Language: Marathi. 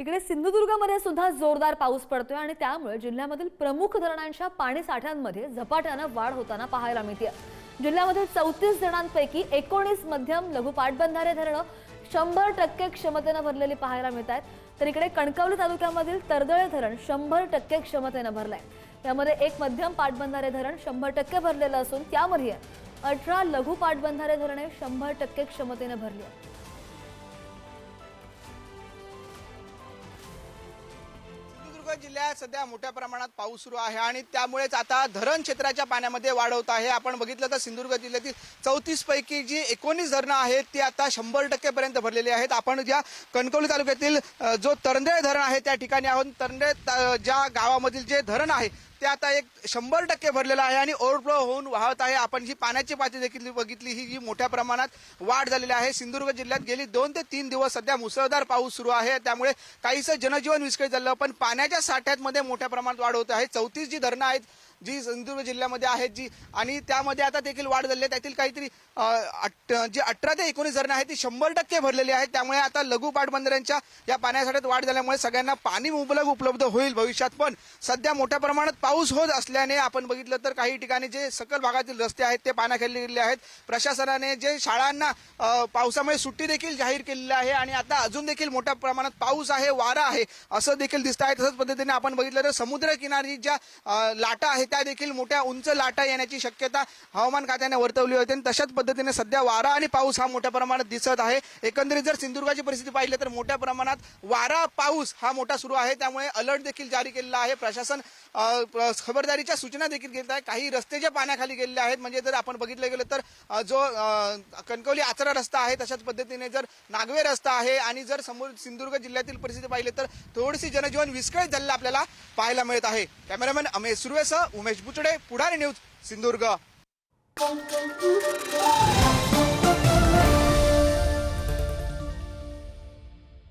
इकडे सिंधुदुर्गमध्ये सुद्धा जोरदार पाऊस पडतोय आणि त्यामुळे जिल्ह्यामधील प्रमुख धरणांच्या पाणी साठ्यांमध्ये झपाट्यानं वाढ होताना पाहायला मिळते जिल्ह्यामध्ये चौतीस धरणांपैकी एकोणीस मध्यम लघु पाटबंधारे धरणं शंभर टक्के क्षमतेनं भरलेली पाहायला मिळत आहेत तर इकडे कणकवली तालुक्यामधील तरदळे धरण शंभर टक्के क्षमतेनं भरलंय. त्यामध्ये एक मध्यम पाटबंधारे धरण शंभर टक्के भरलेलं असून त्यामध्ये अठरा लघु पाटबंधारे धरणे शंभर टक्के क्षमतेनं भरली आहेत. जिल्ह्यात सध्या मोठ्या प्रमाणात पाऊस सुरू आहे आणि त्यामुळेच आता धरण क्षेत्राच्या पाण्यामध्ये वाढ होत आहे. आपण बघितलं तर सिंधुदुर्ग जिल्ह्यातील चौतीस पैकी जी एकोणीस धरणं आहेत ती आता शंभर टक्केपर्यंत भरलेली आहेत. आपण ज्या कणकवली तालुक्यातील जो तरंदेळ धरण आहे त्या ठिकाणी आहोत. तरंदेळ ज्या गावामधील जे धरण आहे ते आता एक शंभर टक्के भरलेलं आहे आणि ओव्हरफ्लो होऊन वाहत आहे. आपण जी पाण्याची पातळी देखील बघितली ही जी मोठ्या प्रमाणात वाढ झालेली आहे. सिंधुदुर्ग जिल्ह्यात गेली दोन ते तीन दिवस सध्या मुसळधार पाऊस सुरू आहे. त्यामुळे काहीसं जनजीवन विस्कळीत झालं पण पाण्याच्या साठ्यामध्ये मोठ्या प्रमाणात वाढ होत आहे. चौतीस जी धरणं आहेत जी सिंधुदुर्ग जिल्ह्यामध्ये आहेत जी आणि त्यामध्ये आता देखील वाढ झाली आहे. त्यातील काहीतरी जी अठरा ते एकोणीस धरणं आहेत ती शंभर टक्के भरलेली आहेत. त्यामुळे आता लघु पाटबंधाऱ्यांच्या या पाण्यासाठ्यात वाढ झाल्यामुळे सगळ्यांना पाणी मुबलक उपलब्ध होईल भविष्यात. पण सध्या मोठ्या प्रमाणात पाऊस होत असल्याने आपण बघितलं तर काही ठिकाणी जे सकल भागातील रस्ते आहेत ते पाण्याखाली गेलेले आहेत. प्रशासनाने जे शाळांना पावसामुळे सुट्टी देखील जाहीर केलेली आहे आणि आता अजून देखील मोठ्या प्रमाणात पाऊस आहे वारा आहे असं देखील दिसत आहे. तसंच पद्धतीने आपण बघितलं तर समुद्र किनारी ज्या लाटा आहेत त्या देखील मोठ्या उंच लाटा येण्याची शक्यता हवामान खात्याने वर्तवली होती. आणि तशाच पद्धतीने सध्या वारा आणि पाऊस हा मोठ्या प्रमाणात दिसत आहे. एकंदरीत जर सिंधुदुर्गाची परिस्थिती पाहिली तर मोठ्या प्रमाणात वारा पाऊस हा मोठा सुरू आहे. त्यामुळे अलर्ट देखील जारी केलेला आहे. प्रशासन खबरदारीच्या सूचना देखील घेत आहे. काही रस्ते जे पाण्याखाली गेलेले आहेत. म्हणजे जर आपण बघितलं गेलं तर जो कणकवली आचरा रस्ता आहे तशाच पद्धतीने जर नागवे रस्ता आहे आणि जर समोर सिंधुदुर्ग जिल्ह्यातील परिस्थिती पाहिली तर थोडीशी जनजीवन विस्कळीत झालेलं आपल्याला पाहायला मिळत आहे. कॅमेरामॅन अमेश सुर्वेसह उमेश बुचडे पुढारी न्यूज सिंधुदुर्ग.